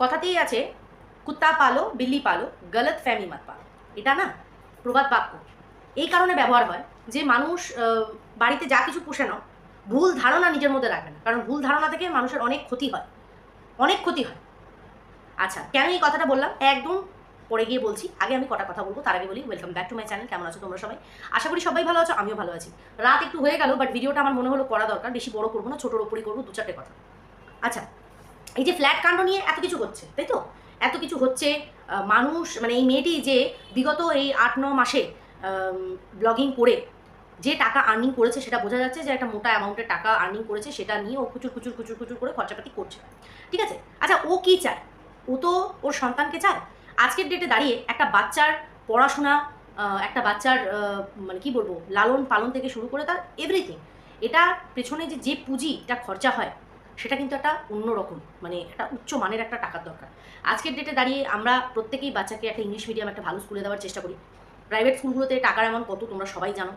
কথাতেই আছে, কুত্তা পালো, বিল্লি পালো, গলত ফ্যামি মত পালো। এটা না প্রবাদ বাক্য। এই কারণে ব্যবহার হয় যে মানুষ বাড়িতে যা কিছু পোষে নাও, ভুল ধারণা নিজের মধ্যে রাখবে না। কারণ ভুল ধারণা থেকে মানুষের অনেক ক্ষতি হয়। অনেক ক্ষতি হয়। আচ্ছা কেন এই কথাটা বললাম? একদম পরে গিয়ে বলছি। আগে আমি কটা কথা বলব, তার আগে বলি welcome back to my channel কেমন আছো তোমরা সবাই? আশা করি সবাই ভালো আছো, আমিও ভালো আছি। রাত একটু হয়ে গেল বাট ভিডিওটা আমার মনে হলো করা দরকার। বেশি বড় করব না, ছোটোর ওপরই করব দু চারটে কথা। আচ্ছা এই যে ফ্ল্যাট কাণ্ড নিয়ে এত কিছু হচ্ছে, তাই তো? এত কিছু হচ্ছে মানুষ মানে এই মেয়েটি যে বিগত এই আট, ন মাসে ব্লগিং করে যে টাকা আর্নিং করেছে, সেটা বোঝা যাচ্ছে যে একটা মোটা অ্যামাউন্টের টাকা আর্নিং করেছে, সেটা নিয়ে ও কুচুর কুচুর কুচুর কুচুর করে খরচাপাতি করছে। ঠিক আছে? আচ্ছা ও কি চায়? ও তো ওর সন্তানকে চায়। আজকের ডেটে দাঁড়িয়ে একটা বাচ্চার পড়াশোনা একটা বাচ্চার মানে কি বলব লালন পালন থেকে শুরু করে তার এভরিথিং এটা পেছনে যে যে পুঁজিটা খরচা হয় সেটা কিন্তু একটা অন্যরকম মানে একটা উচ্চ মানের একটা টাকার দরকার। আজকের ডেটে দাঁড়িয়ে আমরা প্রত্যেকেই বাচ্চাকে একটা ইংলিশ মিডিয়াম একটা ভালো স্কুলে দেওয়ার চেষ্টা করি। প্রাইভেট স্কুলগুলোতে টাকার এমন কত তোমরা সবাই জানো।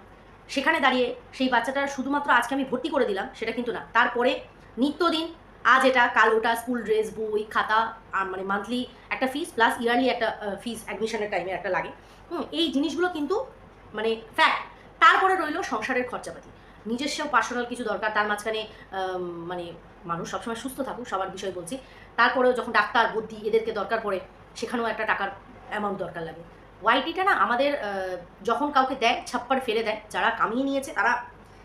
সেখানে দাঁড়িয়ে সেই বাচ্চাটা শুধুমাত্র আজকে আমি ভর্তি করে দিলাম, সেটা কিন্তু না। তারপরে নিত্যদিন আজ এটা কাল ওটা স্কুল ড্রেস বই, খাতা মানে মান্থলি একটা ফিস প্লাস ইয়ারলি একটা ফিস অ্যাডমিশনের টাইমে একটা লাগে। হুম, এই জিনিসগুলো কিন্তু মানে ফ্যাক্ট তারপরে রইল সংসারের খরচাপাতি। নিজস্ব পার্সোনাল কিছু দরকার, তার মাঝখানে মানে মানুষ সবসময় সুস্থ থাকুক, সবার বিষয় বলছি। তারপরেও যখন ডাক্তার, বুদ্ধি এদেরকে দরকার পড়ে, সেখানেও একটা টাকার অ্যামাউন্ট দরকার লাগে। ওয়াইটিটা না আমাদের যখন কাউকে দেয়, ছাপ্পার ফেলে দেয়, যারা কামিয়ে নিয়েছে, তারা,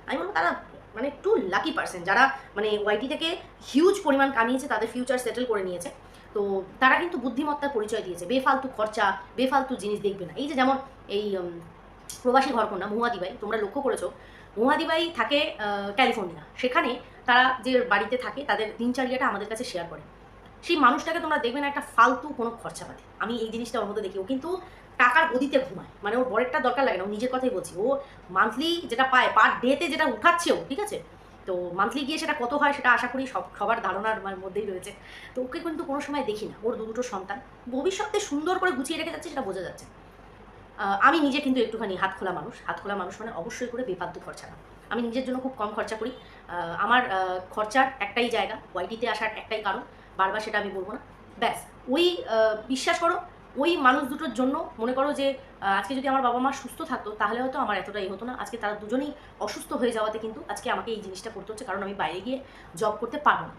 আমি বলব তারা মানে টু লাকি পার্সন যারা মানে ওয়াইটি থেকে হিউজ পরিমাণ কামিয়েছে, তাদের ফিউচার সেটেল করে নিয়েছে। তো তারা কিন্তু বুদ্ধিমত্তার পরিচয় দিয়েছে, বেফালতু খরচা, বেফালতু জিনিস দেখবে না। এই যে যেমন এই প্রবাসী ঘরকন্যা মহুয়াদিবাই তোমরা লক্ষ্য করেছ মহুয়াদিবাই থাকে ক্যালিফোর্নিয়া। সেখানে তারা যে বাড়িতে থাকে, তাদের দিনচারিয়াটা আমাদের কাছে শেয়ার করে। সেই মানুষটাকে তোমরা দেখবে না, একটা ফালতু কোনো খরচাপাতি। আমি এই জিনিসটা ওর মধ্যে দেখি। ও কিন্তু টাকার গদিতে ঘুমায়। মানে ওর বরেরটা দরকার লাগে না, ও নিজের কথাই বলছি। ও মান্থলি যেটা পায় পার ডেতে যেটা উঠাচ্ছে ও, ঠিক আছে? তো মান্থলি গিয়ে সেটা কত হয়, সেটা আশা করি সব, সবার ধারণার মধ্যেই রয়েছে। তো ওকে কিন্তু কোনো সময় দেখি না। ওর দুটো সন্তান। ভবিষ্যতে সুন্দর করে গুছিয়ে রেখে যাচ্ছে, সেটা বোঝা যাচ্ছে। আমি নিজে কিন্তু একটুখানি হাত খোলা মানুষ। হাত খোলা মানুষ মানে অবশ্যই করে বেপাদ্য খরচা না। আমি নিজের জন্য খুব কম খরচা করি। আমার খরচার একটাই জায়গা ওয়াইটিতে আসার একটাই কারণ। বারবার সেটা আমি বলব না। ব্যাস, ওই বিশ্বাস করো, ওই মানুষ দুটোর জন্য মনে করো যে আজকে যদি আমার বাবা মা সুস্থ থাকতো, তাহলে হয়তো আমার এতটাই হতো না। আজকে তারা দুজনেই অসুস্থ হয়ে যাওয়াতে কিন্তু আজকে আমাকে এই জিনিসটা করতে হচ্ছে, কারণ আমি বাইরে গিয়ে জব করতে পারব না।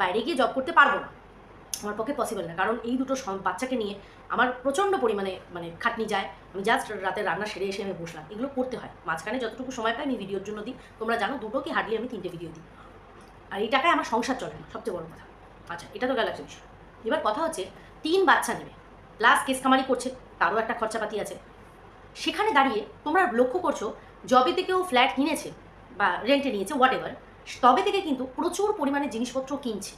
বাইরে গিয়ে জব করতে পারব না। আমার পক্ষে পসিবল না। কারণ এই দুটো বাচ্চাকে নিয়ে আমার প্রচণ্ড পরিমাণে মানে খাটনি যায়। আমি জাস্ট রাতে রান্না সেরে এসে আমি বসলাম। এগুলো করতে হয়। মাঝখানে যতটুকু সময় পাই আমি ভিডিওর জন্য দিই। তোমরা জানো দুটো কি হার্ডলি আমি তিনটে ভিডিও দিই। আর এই টাকায় আমার সংসার চলে না, সবচেয়ে বড় কথা। আচ্ছা এটা তো গেল একটা বিষয়। এবার কথা হচ্ছে, তিন বাচ্চা নেবে প্লাস কেস কামারি করছে, তারও একটা খরচাপাতি আছে। সেখানে দাঁড়িয়ে তোমরা লক্ষ্য করছ জবে থেকেও ফ্ল্যাট কিনেছে বা রেন্টে নিয়েছে হোয়াট এভার তবে থেকে কিন্তু প্রচুর পরিমাণে জিনিসপত্র কিনছে।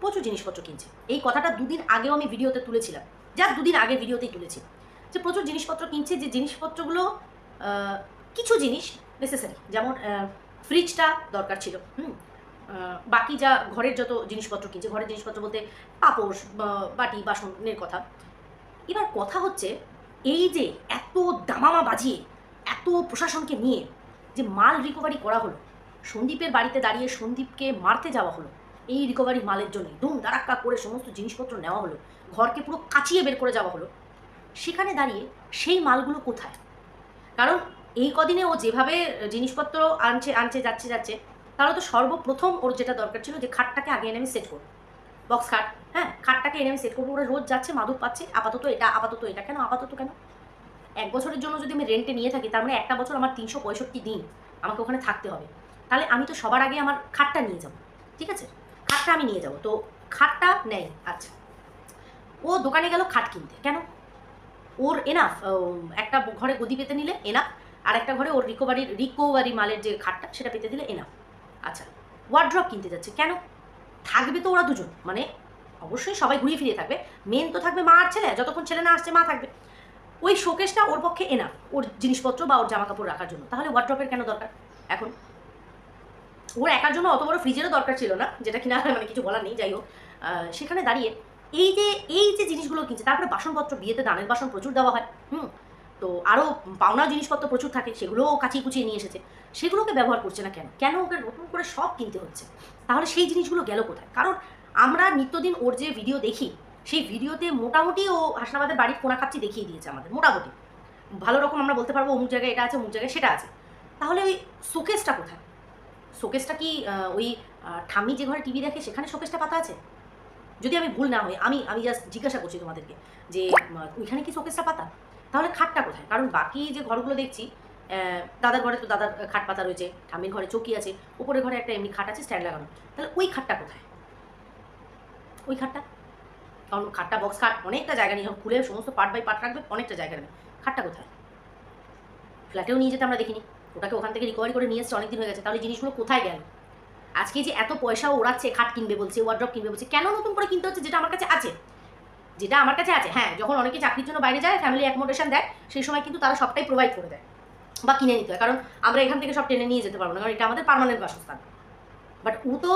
প্রচুর জিনিসপত্র কিনছে। এই কথাটা দুদিন আগেও আমি ভিডিওতে তুলেছিলাম। যার দুদিন আগে ভিডিওতেই তুলেছি। যে প্রচুর জিনিসপত্র কিনছে যে জিনিসপত্রগুলো কিছু জিনিস নেসেসারি যেমন ফ্রিজটা দরকার ছিল, হুম? বাকি যা ঘরের যত জিনিসপত্র কিনছে, ঘরের জিনিসপত্র বলতে পাপোশ বা- বাটি, বাসনের কথা। এবার কথা হচ্ছে, এই যে এত দামামা বাজিয়ে এত প্রশাসনকে নিয়ে যে মাল রিকভারি করা হলো, সন্দীপের বাড়িতে দাঁড়িয়ে সন্দীপকে মারতে যাওয়া হলো এই রিকভারি মালের জন্য দুম দারাক্কা করে সমস্ত জিনিসপত্র নেওয়া হলো। ঘরকে পুরো কাচিয়ে বের করে যাওয়া হলো। সেখানে দাঁড়িয়ে সেই মালগুলো কোথায়? কারণ এই কদিনে ও যেভাবে জিনিসপত্র আনছে আনছে, যাচ্ছে যাচ্ছে তাহলে তো সর্বপ্রথম ওর যেটা দরকার ছিল যে খাটটাকে আগে এনে আমি সেট করব। বক্স খাট হ্যাঁ খাটটাকে এনে আমি সেট করব। ওরা রোজ যাচ্ছে মাদুর পাচ্ছে, আপাতত এটা আপাতত এটা কেন, আপাতত কেন? এক বছরের জন্য যদি আমি রেন্টে নিয়ে থাকি, তার মানে একটা বছর আমার তিনশো পঁয়ষট্টি দিন আমাকে ওখানে থাকতে হবে। তাহলে আমি তো সবার আগে আমার খাটটা নিয়ে যাব। ঠিক আছে? খাটটা আমি নিয়ে যাব। তো খাটটা নেই আচ্ছা। ও দোকানে গেল খাট কিনতে। কেন? ওর এনাফ একটা ঘরে গদি পেতে নিলে এনাফ আর একটা ঘরে ওর রিকভারি রিকোভারি মালের যে খাটটা, সেটা পেতে দিলে এনাফ আচ্ছা ওয়ার্ড্রপ কিনতে যাচ্ছে। কেন? থাকবে তো ওরা দুজন। মানে অবশ্যই সবাই ঘুরিয়ে ফিরিয়ে থাকবে। মেন তো থাকবে মা আর ছেলে যতক্ষণ ছেলে না আসছে, মা থাকবে। ওই শোকেসটা ওর পক্ষে এনা ওর জিনিসপত্র বা ওর জামা কাপড় রাখার জন্য। তাহলে ওয়ার্ড্রপের কেন দরকার? এখন ওর একার জন্য অত বড় ফ্রিজেরও দরকার ছিল না, যেটা কিনা মানে কিছু বলার নেই, যাই হোক। সেখানে দাঁড়িয়ে এই যে এই যে জিনিসগুলো কিনছে, তারপরে বাসনপত্র, বিয়েতে দানের বাসন প্রচুর দেওয়া হয়, হুম? তো আরও পাওনা জিনিসপত্র প্রচুর থাকে, সেগুলোও কাচিয়ে কুচিয়ে নিয়ে এসেছে। সেগুলোকে ব্যবহার করছে না কেন? কেন ওকে নতুন করে সব কিনতে হচ্ছে? তাহলে সেই জিনিসগুলো গেল কোথায়? কারণ আমরা নিত্যদিন ওর যে ভিডিও দেখি, সেই ভিডিওতে মোটামুটি ও হাসনাবাদের বাড়ির কোনা খাপচি দেখিয়ে দিয়েছে আমাদের, মোটামুটি। ভালো রকম আমরা বলতে পারব, অমুক জায়গায় এটা আছে, অমুক জায়গায় সেটা আছে। তাহলে ওই শোকেসটা কোথায়? শোকেসটা কি ওই ঠাম্মি যে ঘরে টিভি দেখে সেখানে শোকেসটা পাতা আছে? যদি আমি ভুল না হই, আমি আমি জাস্ট জিজ্ঞাসা করছি তোমাদেরকে যে ওইখানে কি শোকেসটা পাতা? তাহলে খাটটা কোথায়? কারণ বাকি যে ঘরগুলো দেখছি দাদার ঘরে তো দাদার খাট পাতা রয়েছে, ঠাম্মির ঘরে চৌকি আছে উপরের ঘরে একটা এমনি খাট আছে স্ট্যান্ড লাগানো। তাহলে ওই খাটটা কোথায়? ওই খাটটা? কারণ খাটটা বক্স খাট, অনেকটা জায়গা নিয়ে খুলে সমস্ত পার্ট বাই পার্ট রাখবে, অনেকটা জায়গা নেবে। খাটটা কোথায়? ফ্ল্যাটেও নিয়ে যেতে আমরা দেখিনি। ওটাকে ওখান থেকে রিকভারি করে নিয়ে এসছে, অনেকদিন হয়ে গেছে। তাহলে জিনিসগুলো কোথায় গেল? আজকে যে এত পয়সা ওড়াচ্ছে, খাট কিনবে বলছে ওয়ার্ড্রপ কিনবে বলছে, কেন নতুন করে কিনতে হচ্ছে যেটা আমার কাছে আছে? যেটা আমার কাছে আছে হ্যাঁ যখন অনেকে চাকরির জন্য বাইরে যায় ফ্যামিলি অ্যাকোমোডেশন দেয়, সেই সময় কিন্তু তারা সবটাই প্রোভাইড করে দেয় বা কিনে নিতে হয়। কারণ আমরা এখান থেকে সব টেনে নিয়ে যেতে পারব না, কারণ এটা আমাদের পার্মানেন্ট বাসস্থান। বাট ও তো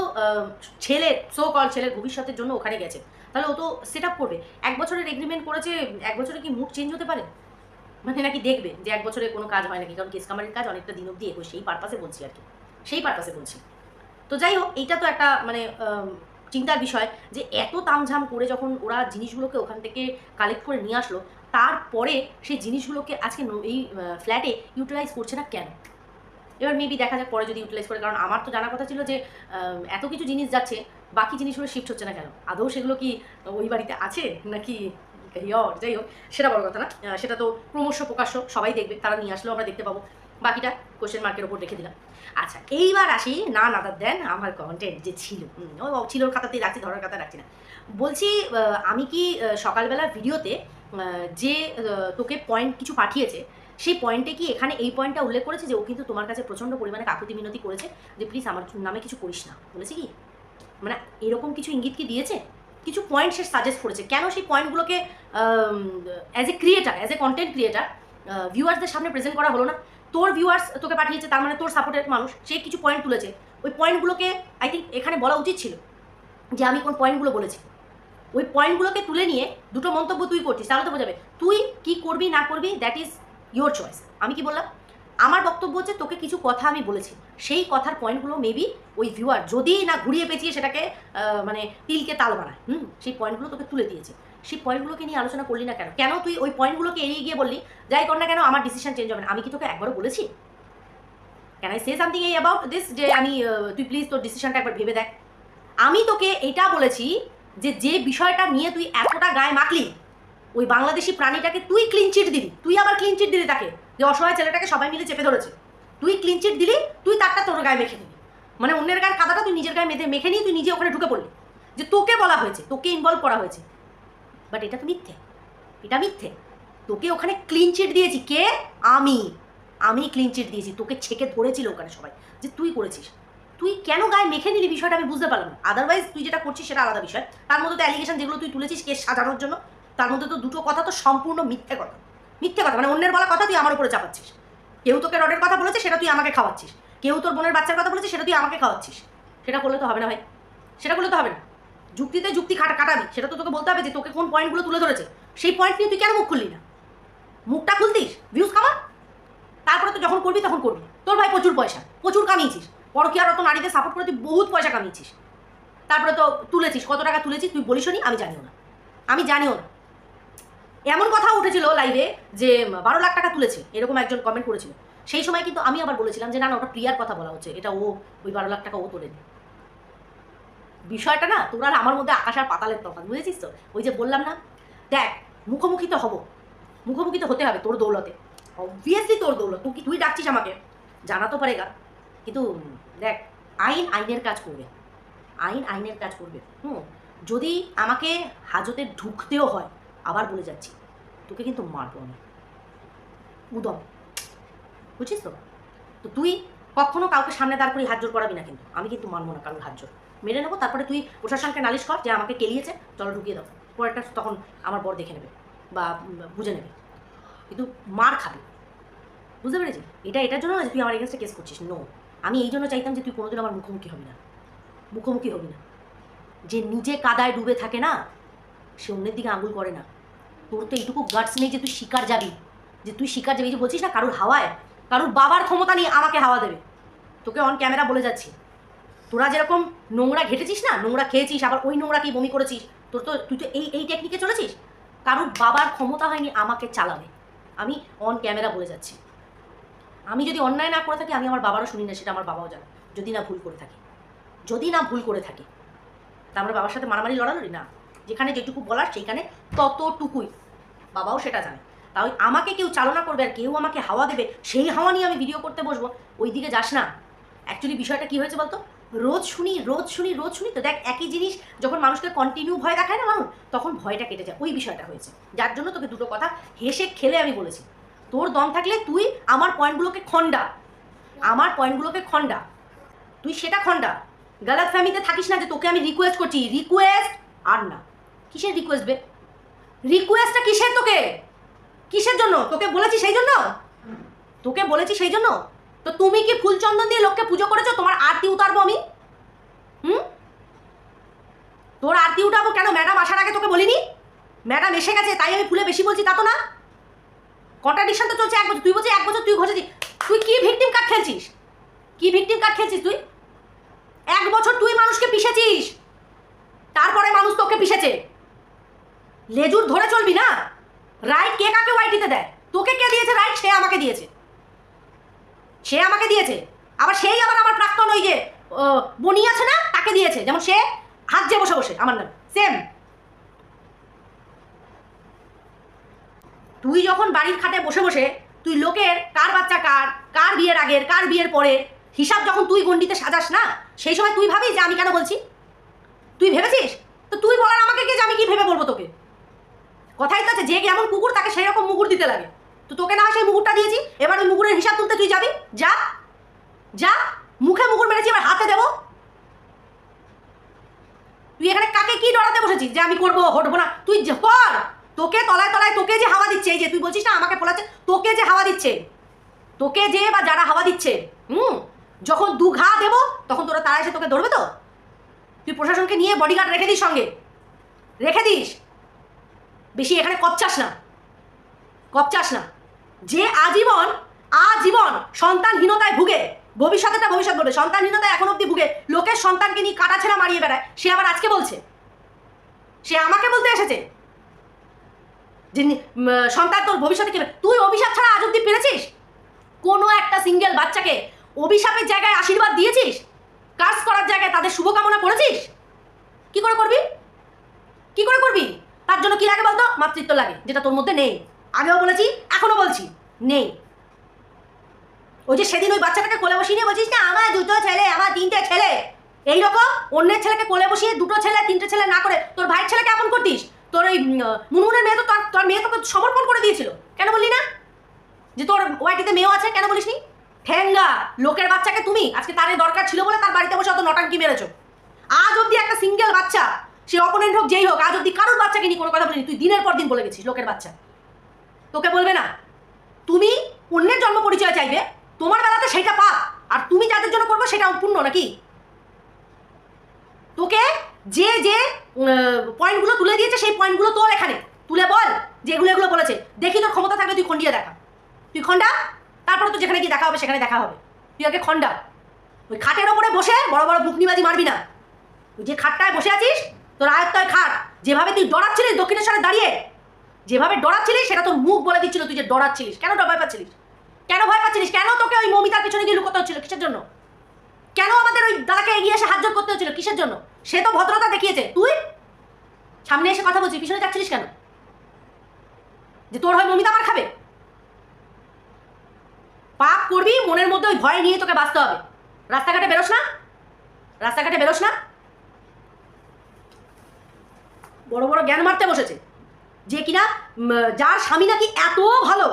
ছেলের সো কল ছেলের ভবিষ্যতের জন্য ওখানে গেছে। তাহলে ও তো সেট আপ করবে। এক বছরের এগ্রিমেন্ট করেছে, এক বছরে কি মুড চেঞ্জ হতে পারে? মানে নাকি দেখবে যে এক বছরে কোনো কাজ হয় নাকি? কারণ কেস কামারির কাজ অনেকটা দিন অব্দি এগোয়, সেই পারপাসে বলছি আর কি। সেই পারপাসে বলছি। তো যাই হোক, এইটা তো একটা মানে চিন্তার বিষয় যে এত তামঝাম করে যখন ওরা জিনিসগুলোকে ওখান থেকে কালেক্ট করে নিয়ে আসলো, তারপরে সেই জিনিসগুলোকে আজকে এই ফ্ল্যাটে ইউটিলাইজ করছে না কেন? এবার মেবি দেখা যাক পরে যদি ইউটিলাইজ করে, কারণ আমার তো জানার কথা ছিল যে এত কিছু জিনিস যাচ্ছে, বাকি জিনিসগুলো শিফট হচ্ছে না কেন? আদৌ সেগুলো কি ওই বাড়িতে আছে নাকি ইয়র যাই হোক সেটা বড় কথা না। সেটা তো ক্রমশ প্রকাশ্য সবাই দেখবে তারা নিয়ে আসলেও আমরা দেখতে পাবো। বাকিটা কোশ্চেন মার্কের ওপর রেখে দিলাম। আচ্ছা এইবার আসি না নাদার দেন আমার কন্টেন্ট যে ছিল। ছিল খাতাতেই রাখছি ধরার খাতা রাখছি না। বলছি আমি কি আহ, সকালবেলার ভিডিওতে যে তোকে পয়েন্ট কিছু পাঠিয়েছে সেই পয়েন্টে কি এখানে এই পয়েন্টটা উল্লেখ করেছে যে ও কিন্তু তোমার কাছে প্রচণ্ড পরিমাণে কাকুতি মিনতি করেছে যে প্লিজ আমার নামে কিছু করিস না। বলেছে কি? মানে এরকম কিছু ইঙ্গিত কি দিয়েছে? কিছু পয়েন্ট সে সাজেস্ট করেছে। কেন সেই পয়েন্টগুলোকে as a creator as a content creator ভিউয়ার্সদের সামনে প্রেজেন্ট করা হলো না? তোর ভিউয়ার্স তোকে পাঠিয়েছে, তার মানে তোর সাপোর্টের মানুষ, সে কিছু পয়েন্ট তুলেছে। ওই পয়েন্টগুলোকে আই থিঙ্ক এখানে বলা উচিত ছিল যে আমি কোন পয়েন্টগুলো বলেছি। ওই পয়েন্টগুলোকে তুলে নিয়ে দুটো মন্তব্য তুই করছিস, তাহলে তো বোঝাবে তুই কি করবি, না করবি দ্যাট ইজ ইয়োর চয়েস আমি কি বললাম? আমার বক্তব্য হচ্ছে তোকে কিছু কথা আমি বলেছি। সেই কথার পয়েন্টগুলো মেবি ওই ভিউয়ার যদি না ঘুরিয়ে পেঁচিয়ে সেটাকে মানে তিলকে তাল বানায়, হুম? সেই পয়েন্টগুলো তোকে তুলে দিয়েছে। সেই পয়েন্টগুলোকে নিয়ে আলোচনা করলি না কেন? কেন তুই ওই পয়েন্টগুলোকে এড়িয়ে গিয়ে বললি, যাই কর না কেন, আমার ডিসিশন চেঞ্জ হবে না। আমি কি তোকে একবারও বলেছি? ক্যান আই সে সামথিং এই অ্যাবাউট দিস যে আমি তুই প্লিজ তোর ডিসিশনটা একবার ভেবে দেখ। আমি তোকে এটা বলেছি যে যে বিষয়টা নিয়ে তুই এতটা গায়ে মাখলি, ওই বাংলাদেশি প্রাণীটাকে তুই ক্লিন চিট দিলি তুই আবার ক্লিন চিট দিলি তাকে। যে অসহায় ছেলেটাকে সবাই মিলে চেপে ধরেছে। তুই ক্লিন চিট দিলি, তুই তারটা তোর গায়ে মেখে দিলি। মানে অন্যের গায়ের কাদাটা তুই নিজের গায়ে মেখে মেখে নিয়ে তুই নিজে ওখানে ঢুকে পড়লি। যে তোকে বলা হয়েছে, তোকে ইনভলভ করা হয়েছে। বাট এটা তো মিথ্যে। এটা মিথ্যে। তোকে ওখানে ক্লিন চিট দিয়েছি। কে? আমি। আমি ক্লিন চিট দিয়েছি। তোকে ছেকে ধরেছিল ওখানে সবাই। যে তুই করেছিস। তুই কেন গায়ে মেখে নিলি বিষয়টা আমি বুঝতে পারলাম না। আদারওয়াইজ তুই যেটা করছিস সেটা আলাদা বিষয়। তার মধ্যে তো অ্যালিগেশন যেগুলো তুই তুলেছিস কেস সাজানোর জন্য, তার মধ্যে তো দুটো কথা তো সম্পূর্ণ মিথ্যে কথা। মিথ্যে কথা মানে অন্যের বলা কথা তুই আমার উপরে চাপাচ্ছিস। কেউ তোকে রডের কথা বলেছে, সেটা তুই আমাকে খাওয়াচ্ছিস। কেউ তোর বোনের বাচ্চার কথা বলেছে, সেটা তুই আমাকে খাওয়াচ্ছিস। সেটা করলে তো হবে না ভাই। সেটা করলে তো হবে না। যুক্তিতে যুক্তি খাটা কাটাবি। সেটা তো তোকে বলতে হবে যে তোকে কোন পয়েন্টগুলো তুলে ধরেছে। সেই পয়েন্ট নিয়ে তুই কেন মুখ খুললি না? মুখটা খুলতিস? ভিউজ কামা তারপরে তো যখন করবি তখন করবি। তোর ভাই প্রচুর পয়সা, প্রচুর কামিয়েছিস। পরকিয়ার তো নারীদের সাপোর্ট করে তুই বহুত পয়সা কামিয়েছিস। তারপরে তো তুলেছিস। কত টাকা তুলেছিস তুই বলিস আমি জানিও না। আমি জানিও না। এমন কথা উঠেছিল লাইভে যে বারো লাখ টাকা তুলেছে, এরকম একজন কমেন্ট করেছিল। সেই সময় কিন্তু আমি আবার বলেছিলাম যে, না না, ওটা প্রিয়ার কথা বলা হচ্ছে। এটা ও, ওই বারো লাখ টাকা ও তোলেনি। বিষয়টা না তোরা আর আমার মধ্যে আকাশ আর পাতালের তফাৎ, বুঝেছিস তো? ওই যে বললাম না, দেখ, মুখোমুখি তো হব। মুখোমুখি তো হতে হবে তোর দৌলতে। অবভিয়াসলি তোর দৌলত। তুই তুই ডাকছিস আমাকে? জানা তো পারেগা। কিন্তু, দেখ, আইন আইনের কাজ করবে। আইন আইনের কাজ করবে। হুম, যদি আমাকে হাজতে ঢুকতেও হয় আবার বলে যাচ্ছি, তোকে কিন্তু মারবো আমি। উদম, বুঝছিস তো? তো তুই কখনো কাউকে সামনে দাঁড় করে হাত জোর করাবি না কিন্তু, আমি কিন্তু মানবো না কারোর হাত জোর মেরে নেব, তারপরে তুই প্রশাসনকে নালিশ কর যে আমাকে কেলিয়েছে, চলো ঢুকিয়ে দাও। পরেরটা তখন আমার বর দেখে নেবে বা বুঝে নেবে। কিন্তু মার খাবে। বুঝতে পেরেছি? এটা এটার জন্য না তুই আমার এগেনস্টে কেস করছিস নো আমি এই জন্য চাইতাম যে তুই কোনোদিন আমার মুখোমুখি হবি না। মুখোমুখি হবি না। যে নিজে কাদায় ডুবে থাকে না, সে অন্যের দিকে আঙুল করে না। তোর তো এইটুকু গার্ডস নেই যে তুই শিকার যাবি। যে তুই শিকার যাবি। যে বলছিস না কারোর হাওয়ায়, কারোর বাবার ক্ষমতা নেই আমাকে হাওয়া দেবে। তোকে অন ক্যামেরা বলে যাচ্ছি। তোরা যেরকম নোংরা ঘেটেছিস না, নোংরা খেয়েছিস, আবার ওই নোংরাকেই বমি করেছিস, তোর তো, তুই তো এই এই টেকনিকে চলেছিস? কারোর বাবার ক্ষমতা হয়নি, আমাকে চালাবে। আমি অন ক্যামেরা বলে যাচ্ছি। আমি যদি অন্যায় না করে থাকি, আমি আমার বাবারও শুনি না, সেটা আমার বাবাও জানে। যদি না ভুল করে থাকি। যদি না ভুল করে থাকি। তা আমরা বাবার সাথে মারামারি লড়ালড়ি না? যেখানে যেটুকু বলার, সেইখানে ততটুকুই। বাবাও সেটা জানে। তাই আমাকে কেউ চালনা করবে আর কেউ আমাকে হাওয়া দেবে, সেই হাওয়া নিয়ে আমি ভিডিও করতে বসবো। ওই দিকে যাস না। অ্যাকচুয়ালি বিষয়টা কি হয়েছে বলতো? রোজ শুনি রোজ শুনি রোজ শুনি তো দেখ একই জিনিস যখন মানুষকে কন্টিনিউ ভয় দেখায় না মানুষ, তখন ভয়টা কেটে যায়। ওই বিষয়টা হয়েছে। যার জন্য তোকে দুটো কথা হেসে খেলে আমি বলেছি। তোর দম থাকলে তুই আমার পয়েন্টগুলোকে খণ্ডা। আমার পয়েন্টগুলোকে খণ্ডা। তুই সেটা খণ্ডা। গালাত ফ্যামিলিতে থাকিস না যে তোকে আমি রিকোয়েস্ট করছি। রিকোয়েস্ট আর না। কিসের রিকোয়েস্ট বে? রিকোয়েস্টটা কিসের তোকে? কিসের জন্য? তোকে বলেছি সেই জন্য? তোকে বলেছি সেই জন্য? তো তুমি কি ফুল চন্দন দিয়ে লোককে পুজো করেছ? তোমার আরতি উতারবো আমি? হুম? তোর আরতি উঠাবো কেন? ম্যাডাম আসার আগে তোকে বলিনি? ম্যাডাম এসে গেছে, তাই আমি ফুলে বেশি বলছি, তা তো না? কন্ট্রাডিকশন তো চলছে এক বছর। তুই বলছিস এক বছর, তুই ঘষেছিস। তুই কি ভিকটিম কার্ড খেলছিস? কি ভিকটিম কার্ড খেলছিস তুই? এক বছর তুই মানুষকে পিষেছিস। তারপরে মানুষ তোকে পিষেছে। লেজুর ধরে চলবি না? রাইট কে কাকে ওয়াইটিতে দেয়? তোকে কে দিয়েছে রাইট সে আমাকে দিয়েছে। সে আমাকে দিয়েছে। আবার সেই আবার আমার প্রাক্তন ওই যে বনি আছে না? তাকে দিয়েছে। যেমন সে হাত যে বসে বসে, আমার নাম। সেম তুই যখন বাড়ির খাটে বসে বসে তুই লোকের কার বাচ্চা কার কার বিয়ের আগের, কার বিয়ের পরে হিসাব যখন তুই গন্ডিতে সাজাস না, সেই সময় তুই ভাবিস যে আমি কেন বলছি? তুই ভেবেছিস? তো তুই বলার আমাকে কে যে আমি কি ভেবে বলব তোকে? কথাই তো আছে, যে কেমন কুকুর, তাকে সেই রকম মুগুর দিতে লাগে। তো তোকে না সেই মুগুরটা দিয়েছি, এবার ওই মুগুরের হিসাব তুলতে তুই যাবি? যা যা, মুখে মুগুর মেরেছি, এবার হাতে দেবো। তুই এখানে কাকে কি ডরাতে বসেছিস? যে আমি করব হটবো না। তুই কর তোকে তলায় তলায় তোকে যে হাওয়া দিচ্ছে, এই যে, তুই বলছিস না, আমাকে ফোলাচ্ছে, তোকে যে হাওয়া দিচ্ছে, তোকে যে বা যারা হাওয়া দিচ্ছে, হুম? যখন দু ঘা দেবো, তখন তোরা তারা এসে তোকে ধরবে তো? তুই প্রশাসনকে নিয়ে বডিগার্ড রেখে দিস সঙ্গে। রেখে দিস। বেশি এখানে কপচাস না। কপচাস না। যে আজীবন আজীবন সন্তানহীনতায় ভুগে ভবিষ্যতে ভবিষ্যতেটা ভবিষ্যৎ বলবে, সন্তানহীনতায় এখন অব্দি ভুগে, লোকের সন্তানকে নিয়ে কাটা ছেঁড়া মারিয়ে বেড়ায়, সে আবার আজকে বলছে। সে আমাকে বলতে এসেছে যে সন্তান তোর ভবিষ্যতে কি? তুই অভিশাপ ছাড়া আজ অব্দি পেরেছিস? কোনো একটা সিঙ্গেল বাচ্চাকে অভিশাপের জায়গায় আশীর্বাদ দিয়েছিস? কাজ করার জায়গায় তাদের শুভকামনা করেছিস? কি করে করবি? কি করে করবি? তার জন্য কি লাগে বলতো? মাতৃত্ব লাগে, যেটা তোর মধ্যে নেই। আগেও বলেছি এখনও বলছি, নেই। ওই যে সেদিন ওই বাচ্চাটাকে কোলে বসিয়ে নিয়ে বলছিস না, আমার দুটো ছেলে, আমার তিনটে ছেলে। এইরকম অন্যের ছেলেকে কোলে বসিয়ে দুটো ছেলে, তিনটে ছেলে না করে তোর ভাইয়ের ছেলেকে আপন করতিস? তোর ওই মুনমুনের মেয়ে তো তোর তোর মেয়ে তোকে সমর্পণ করে দিয়েছিল। কেন বললি না? যে তোর ওয়াইটিতে মেয়েও আছে, কেন বলিসনি? ঠেঙ্গা লোকের বাচ্চাকে তুমি, আজকে তার দরকার ছিল বলে তার বাড়িতে বসে অত নটাঙ্কি মেরেছো। আজ অব্দি একটা সিঙ্গেল বাচ্চা সে অপোনেন্ট হোক, যেই হোক, আজ অব্দি কারোর বাচ্চাকে নিয়ে কোনো কথা বলিনি। তুই দিনের পর দিন বলে গেছিস, লোকের বাচ্চা। তোকে বলবে না। তুমি অন্যের জন্ম পরিচয় চাইবে, তোমার বেলাতে সেটা পাপ আর তুমি যাদের জন্য করবে সেটা পূর্ণ নাকি? তোকে যে যে পয়েন্টগুলো তুলে দিয়েছে, সেই পয়েন্টগুলো তোর এখানে। তুলে বল যে এগুলো এগুলো বলেছে। দেখি তোর ক্ষমতা থাকবে তুই খন্ডিয়ে দেখা। তুই খন্ডা? তারপরে তো যেখানে গিয়ে দেখা হবে, সেখানে দেখা হবে। তুই আগে খন্ডা। ওই খাটের ওপরে বসে বড় বড় বুকনিবাজি মারবি না। ওই যে খাটটায় বসে আছিস তোর আয়ত্তয় খাট, যেভাবে তুই ডরাচ্ছিলিস দক্ষিণেশ্বরে দাঁড়িয়ে, যেভাবে ডরাচ্ছিলিস সেটা তোর মুখ বলে দিচ্ছিল তুই যে ডরাচ্ছিলিস। কেন ভয় পাচ্ছিলিস? কেন ভয় পাচ্ছিলিস? কেন তোকে ওই মমিতার পিছনে গিয়ে লুকোতে হচ্ছিল? কিসের জন্য? কেন আমাদের ওই দাদাকে এগিয়ে এসে হাত জোর করতে হচ্ছিল? কিসের জন্য? সে তো ভদ্রতা দেখিয়েছে। তুই? সামনে এসে কথা বলছিস, পিছনে যাচ্ছিলিস কেন? যে তোর হয় মমিতা আমার খাবে? পাপ করবি, মনের মধ্যে ওই ভয় নিয়ে তোকে বাঁচতে হবে। রাস্তাঘাটে বেরোস না। রাস্তাঘাটে বেরোস না। বড় বড় জ্ঞান মারতে বসেছে। যে কিনা যার স্বামী নাকি এত ভালো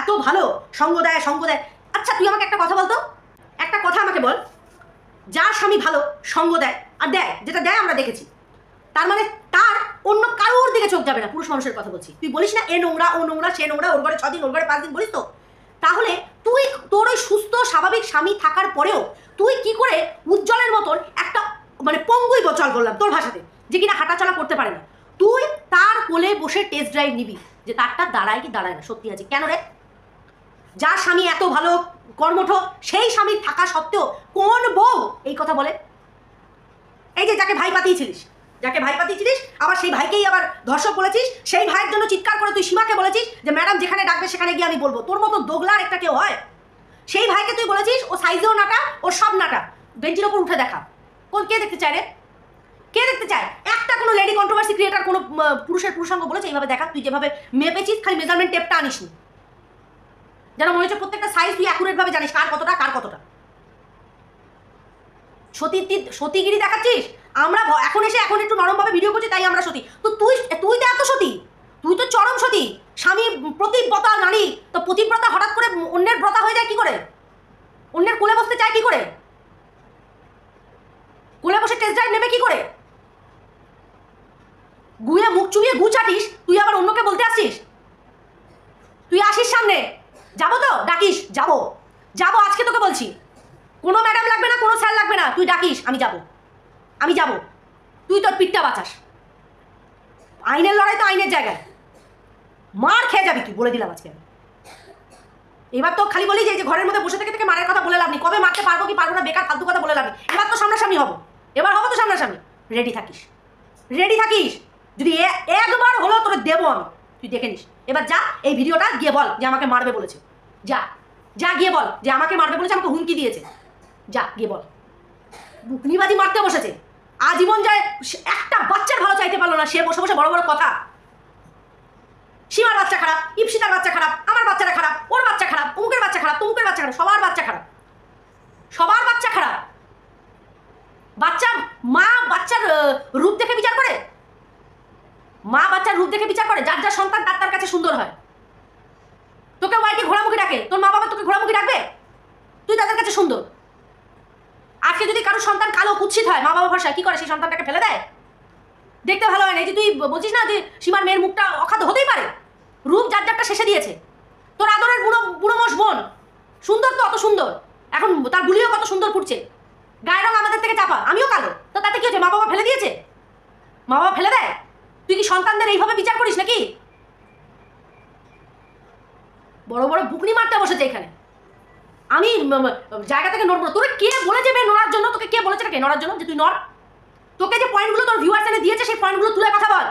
এত ভালো, সঙ্গ দেয় সঙ্গ দেয়। আচ্ছা তুই আমাকে একটা কথা বলতো? একটা কথা আমাকে বল। যার স্বামী ভালো, সঙ্গ দেয় আর দেয়, যেটা দেয় আমরা দেখেছি। তার মানে তার অন্য কারোর দিকে চোখ যাবে না, পুরুষ মানুষের কথা বলছি। তুই বলিস না, এ নোংরা, ও নোংরা, সে নোংরা, ওর ঘরে ছদিন, ওর ঘরে পাঁচ দিন বলিস তো? তাহলে তুই, তোর ওই সুস্থ, স্বাভাবিক স্বামী থাকার পরেও তুই কি করে উজ্জ্বলের মতন একটা মানে পঙ্গুই চল করলাম তোর ভাষাতে, যে কিনা হাঁটাচলা করতে পারে না। তুই তার কোলে বসে টেস্ট ড্রাইভ নিবি যে তারটা দাঁড়ায় কি দাঁড়ায় না। সত্যি আছে। কেন রে? যার স্বামী এত ভালো কর্মঠ, সেই স্বামীর থাকা সত্ত্বেও কোন বউ এই কথা বলে? এই যে যাকে ভাই পাতিয়েছিলিস, যাকে ভাই পাতিয়েছিলিস, আবার সেই ভাইকেই আবার ধর্ষক বলেছিস, সেই ভাইয়ের জন্য চিৎকার করে তুই সীমাকে বলেছিস যে, ম্যাডাম, যেখানে ডাকবে সেখানে গিয়ে আমি বলব। তোর মতো দোগলার একটা কেউ হয়? সেই ভাইকে তুই বলেছিস, ও সাইজেও নাটা, ও সব নাটা। বেঞ্চের ওপর উঠে দেখা। কোন কে দেখতে চায় রে? কে দেখতে চায়? কন্ট্রোভার্সি ক্রিয়েটার কোনো পুরুষের পুরুষাঙ্গ বলেছে, এইভাবে দেখা, তুই যেভাবে মেপেছিস, খালি মেজারমেন্ট টেপটা আনিসনি। যেন মনে হচ্ছে প্রত্যেকটা সাইজ তুই অ্যাকুরেট ভাবে জানিস, কার কতটা কার কতটা। সতী সতীগিরি দেখাচ্ছিস? আমরা এখন এসে এখন একটু নরমভাবে ভিডিও করছি, তাই আমরা সতী। তো তুই তুই তো এত সতী, তুই তো চরম সতী। স্বামী প্রতিব্রতা নারী, তো প্রতিব্রতা হঠাৎ করে অন্যের ব্রতা হয়ে যায় কি করে? অন্যের কোলে বসতে চায় কি করে? কোলে বসে টেস্ট ড্রাইভ নেবে কি করে? গুয়ে মুখ চুবিয়ে গু চাটিস, তুই আবার অন্যকে বলতে আসিস তুই আসিস সামনে। যাব তো? ডাকিস, যাব। যাব, আজকে তোকে বলছি। কোনো ম্যাডাম লাগবে না, কোনো স্যার লাগবে না। তুই ডাকিস, আমি যাব। আমি যাব। তুই তোর পিঠটা বাঁচাস। আইনের লড়াই তো আইনের জায়গায়। মার খেয়ে যাবি তুই, বলে দিলাম আজকে আমি। এবার তো খালি বলি যে ঘরের মধ্যে বসে থেকে থেকে মারের কথা বলে লাভ কবে মারতে পারব কি পারব না, বেকার ফালতু কথা বলে লাভ এবার তো সামনাসামনি হব। এবার হব তো সামনাসামনি। রেডি থাকিস। রেডি থাকিস? যদি একবার হলো তোর দেবো আমি। তুই দেখে নিস। এবার যা, এই ভিডিওটা গিয়ে বল যে আমাকে মারবে বলেছে। যা যা গিয়ে বল যে আমাকে মারবে বলেছে, আমাকে হুমকি দিয়েছে। যা, গিয়ে বল। বুকনিবাজি মারতে বসেছে। আজীবন যায় একটা বাচ্চার ভালো চাইতে পারল না, সে বসে বসে বড় বড় কথা। সীমার বাচ্চা খারাপ, ইপসিতার বাচ্চা খারাপ, আমার বাচ্চারা খারাপ, ওর বাচ্চা খারাপ, অমুকের বাচ্চা খারাপ, তমুকের বাচ্চা খারাপ, সবার বাচ্চা খারাপ। সবার বাচ্চা খারাপ। বাচ্চা, মা বাচ্চার রূপ দেখে বিচার করে? মা বাচ্চার রূপ দেখে বিচার করে, যার যার সন্তান তার তার কাছে সুন্দর হয়। তোকে ওয়াইটি ঘোরামুখী ডাকে, তোর মা বাবা তোকে ঘোরামুখী ডাকবে? তুই তাদের কাছে সুন্দর। আজকে যদি কারও সন্তান কালো কুৎসিত হয়, মা বাবা ভরসায় কি করে, সেই সন্তানটাকে ফেলে দেয়? দেখতে ভালো হয় না যে তুই বলছিস না যে সীমার মেয়ের মুখটা অখাদ্য হতেই পারে? রূপ যার যারটা শেষে দিয়েছে। তোর আদরের বুড়ো বুড়ো মোষ বোন, সুন্দর তো অত সুন্দর। এখন তার বুড়িও কত সুন্দর ফুটছে। গায়ের রং আমাদের থেকে চাপা, আমিও কালো। তো তাতে কি হচ্ছে? মা বাবা ফেলে দিয়েছে? মা বাবা ফেলে দেয়? তুই কি সন্তানদের এইভাবে বিচার করিস নাকি? বড় বড় বুকনি মারতে বসেছে এখানে। আমি জায়গা থেকে নড়বো। তোরে কে বলেছে বে নড়ার জন্য? তোকে কে বলেছে কে নড়ার জন্য যে তুই নড়? তোকে যে পয়েন্টগুলো তোর ভিউয়ার্স এনে দিয়েছে, সেই পয়েন্টগুলো তুলে কথা বল।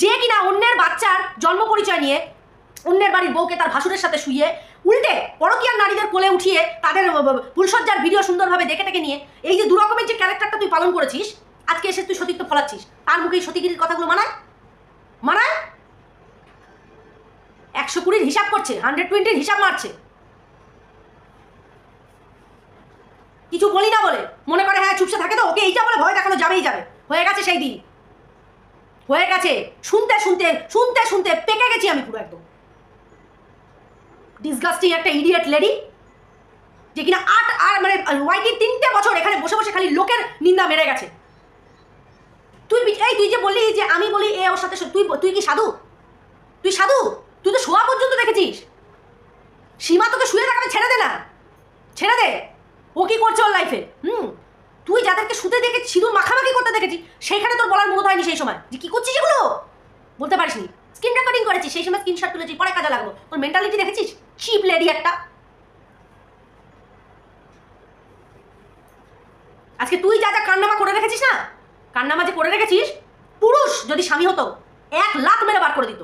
যে কিনা অন্যের বাচ্চার জন্ম পরিচয় নিয়ে অন্যের বাড়ির বউকে তার ভাসুরের সাথে শুয়ে উল্টে পরকীয়ার নারীদের কোলে উঠিয়ে তাদের ফুলসজ্জার ভিডিও সুন্দরভাবে দেখে টেকে নিয়ে, এই যে দু রকমের যে ক্যারেক্টারটা তুই পালন করেছিস আজকে এসে তুই সতীত্ব ফলাচ্ছিস। তার মুখে এই সতীগিরির কথাগুলো মানায়? মানায়? একশো কুড়ির হিসাব করছে হান্ড্রেড টোয়েন্টির হিসাব মারছে। কিছু বলি না বলে, মনে করে হ্যাঁ চুপসে থাকে তো, ওকে এইটা বলে ভয় দেখানো যাবেই যাবে। হয়ে গেছে সেই দিন। হয়ে গেছে। শুনতে শুনতে শুনতে শুনতে পেকে গেছি আমি পুরো একদম। ডিসগাস্টিং একটা ইডিয়েট লেডি যে কিনা আট আর মানে ওয়াইটি তিনটে বছর এখানে বসে বসে খালি লোকের নিন্দা মেরে গেছে। তুই এই, তুই যে বললি যে আমি বলি এ ওর সাথে তুই তুই কি সাধু? তুই সাধু? তুই তো শোয়া পর্যন্ত দেখেছিস। সীমা তোকে শুয়ে থাকাবে ছেড়ে দে না। ছেড়ে দে। ও কি করছে ওর লাইফে হুম? তুই যাদেরকে শুতে দেখে সিঁদুর মাখামাখি করতে দেখেছি, সেইখানে তোর বলার মতো হয়নি সেই সময়। যে কী করছিস এগুলো? বলতে পারিসনি স্ক্রিন রেকর্ডিং করেছিস, সেই সময় স্ক্রিনশট তুলেছিস, পরে কাজে লাগল। তোর মেন্টালিটি দেখেছিস? চিপ লেডি একটা। আজকে তুই যা যা কান্নামা করে রেখেছিস না? কান্নামা যে করে রেখেছিস? পুরুষ যদি স্বামী হতো, এক লাখ মেরে বার করে দিত।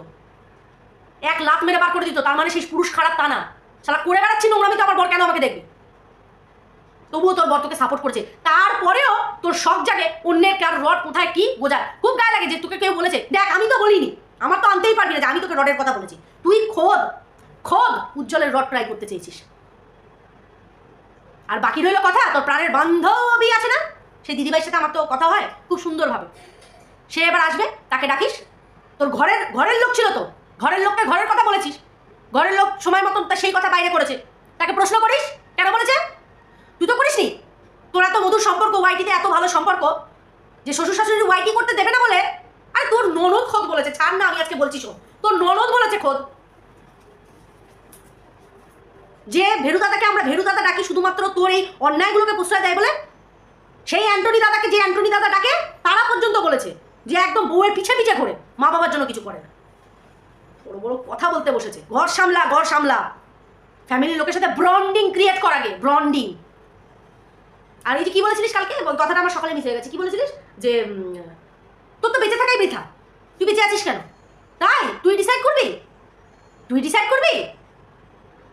এক লাখ মেরে বার করে দিত, তার মানে সেই পুরুষ খারাপ তা না। সালা করে বেড়াচ্ছি নোংরামি তো আমার বর কেন আমাকে দেখবে? তবুও তোর বর তোকে সাপোর্ট করেছে। তারপরেও তোর সব জাগে অন্যের কার রড কোথায় কি বোঝায় খুব গায়ে লাগে যে তোকে কেউ বলেছে, দেখ, আমি তো বলিনি। আমার তো আনতেই পারবি না যে আমি তোকে রডের কথা বলেছি। তুই খোদ খোদ উজ্জ্বলের রড ট্রাই করতে চেয়েছিস। আর বাকি রইল কথা, তোর প্রাণের বান্ধবী আছে না? সেই দিদিভাইয়ের সাথে আমার তো কথা হয়, খুব সুন্দরভাবে। সে এবার আসবে, তাকে ডাকিস। তোর ঘরের ঘরের লোক ছিল তো? ঘরের লোককে ঘরের কথা বলেছিস? ঘরের লোক সময় মতন তা সেই কথা বাইরে করেছে। তাকে প্রশ্ন করিস? কেন বলেছে? তুই তো করিসনি। তোর এত মধুর সম্পর্ক ওয়াইটিতে এত ভালো সম্পর্ক, যে শ্বশুর শাশুড়ি ওয়াইটি করতে দেবে না বলে? আরে তোর ননদ খোদ বলেছে, ছাড় না আমি আজকে বলছি শোন। তোর ননদ বলেছে খোদ। যে ভেরু দাদাকে আমরা ভেরু দাদা ডাকি, শুধুমাত্র তোর এই অন্যায়গুলোকে প্রশ্রয় দেয় বলে সেই অ্যান্টনি দাদাকে যে অ্যান্টনি দাদা ডাকে, তারা পর্যন্ত বলেছে যে একদম বউয়ের পিছে পিছে ঘোরে, মা বাবার জন্য কিছু করে না। বড় বড় কথা বলতে বসেছে। ঘর সামলা ঘর সামলা। ফ্যামিলির লোকের সাথে ব্রন্ডিং ক্রিয়েট করা আগে ব্রন্ডিং আর এই যে কি বলেছিলিস কালকে? কথাটা আমার সকালে হয়ে গেছে। কি বলেছিলিস? যে তোর তো বেঁচে থাকাই বৃথা। তুই বেঁচে আছিস কেন? তাই? তুই ডিসাইড করবি? তুই ডিসাইড করবি?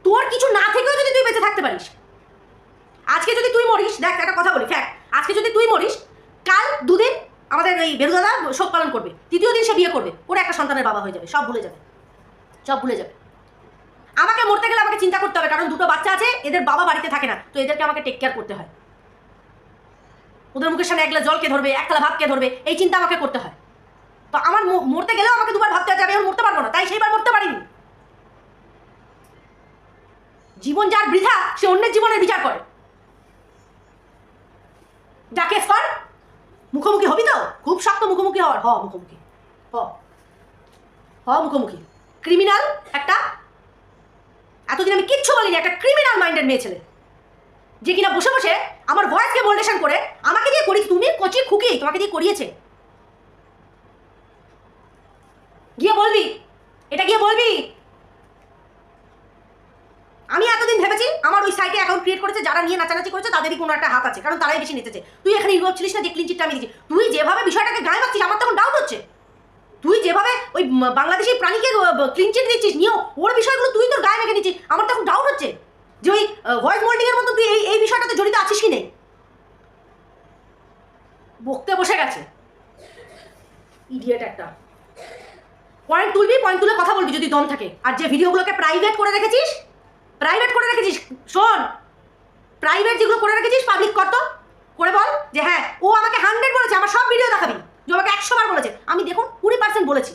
তোর কিছু না থেকেও যদি তুই বেঁচে থাকতে পারিস। আজকে যদি তুই মরিস, দেখ একটা কথা বলি ফ্যাক্ট আজকে যদি তুই মরিস, কাল দুদিন আমাদের এই বেরুদাদা শোক পালন করবে। তৃতীয় দিন সে বিয়ে করবে। ওরা একটা সন্তানের বাবা হয়ে যাবে। সব ভুলে যাবে। সব ভুলে যাবে। আমাকে মরতে গেলে আমাকে চিন্তা করতে হবে, কারণ দুটো বাচ্চা আছে, এদের বাবা বাড়িতে থাকে না, তো এদেরকে আমাকে টেক কেয়ার করতে হয়। ওদের মুখের সামনে এক গ্লাস জল ধরবে এক থালা ভাত ধরবে, এই চিন্তা আমাকে করতে হয়। তো আমার মরতে গেলেও আমাকে দুবার ভাবতে হবে আমি মরতে পারব না, তাই সেইবার মরতে পারিনি। জীবন যার বৃথা, সে অন্যের জীবনের বিচার করে। যাকে কর। মুখোমুখি হবি তো? খুব শক্ত মুখোমুখি হওয়ার। হ, মুখোমুখি। হ। হ, মুখোমুখি। ক্রিমিনাল একটা, এতদিন আমি কিচ্ছু বলিনি, একটা ক্রিমিনাল মাইন্ডের মেয়ে ছেলে। যে কিনা বসে বসে আমার ভয়েসকে ভোল্টেশন করে আমাকে দিয়ে করি তুমি কচি খুকি, তোমাকে দিয়ে করিয়েছে। গিয়ে বলবি। এটা গিয়ে বলবি। আমি এতদিন ভেবেছি আমার ওই সাইটে অ্যাকাউন্ট ক্রিয়েট করেছে, যারা নিয়ে নাচানাচি করেছে, তাদেরই কোনো একটা হাত আছে, কারণ তারাই বেশি নেচেছে। তুই এখানে ইনভলভ ছিলিস না যে ক্লিন চিটটা আমি তুই যেভাবে বিষয়টাকে গায়ে মারছিস আমার তখন ডাউট হচ্ছে। তুই যেভাবে ওই বাংলাদেশি প্রাণীকে ক্লিন চিট দিচ্ছিস, নিয়েও ওর বিষয়গুলো তুই তোর গায়ে মেখে দিচ্ছিস আমার তখন ডাউট হচ্ছে। যে ওই ভয়েস মোল্ডিং এর মতো তুই এই এই বিষয়টাতে জড়িত আছিস কি নেই? বকতে বসে গেছে। ইডিয়েট একটা। পয়েন্ট তুলবি পয়েন্ট তুলে কথা বলবি যদি দম থাকে। আর যে ভিডিওগুলোকে প্রাইভেট করে রেখেছিস প্রাইভেট করে রেখেছিস? শোন প্রাইভেট যেগুলো করে রেখেছিস পাবলিক কর তো। করে বল যে হ্যাঁ ও আমাকে হান্ড্রেড বলেছে, আমার সব ভিডিও দেখাবি। যে আমাকে একশো বার বলেছে। আমি দেখুন কুড়ি পার্সেন্ট বলেছি।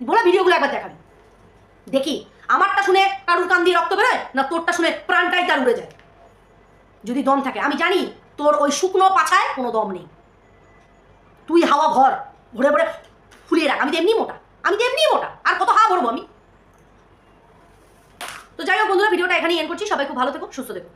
বলে ভিডিওগুলো একবার দেখাবি। দেখি, আমারটা শুনে কারুর কান দিয়ে রক্ত বেরোয়, না তোরটা শুনে প্রাণটাই তার উড়ে যায়? যদি দম থাকে, আমি জানি তোর ওই শুকনো পাছায় কোনো দম নেই। তুই হাওয়া ভর, ভরে ভরে ফুলিয়ে রাখ। আমি তো এমনি মোটা। আমি তো এমনি মোটা। আর কত হাওয়া ভরবো আমি? তো যাই হোক বন্ধুরা ভিডিওটা এখানেই এন্ড করছি। সবাই খুব ভালো থেকো সুস্থ থেকো।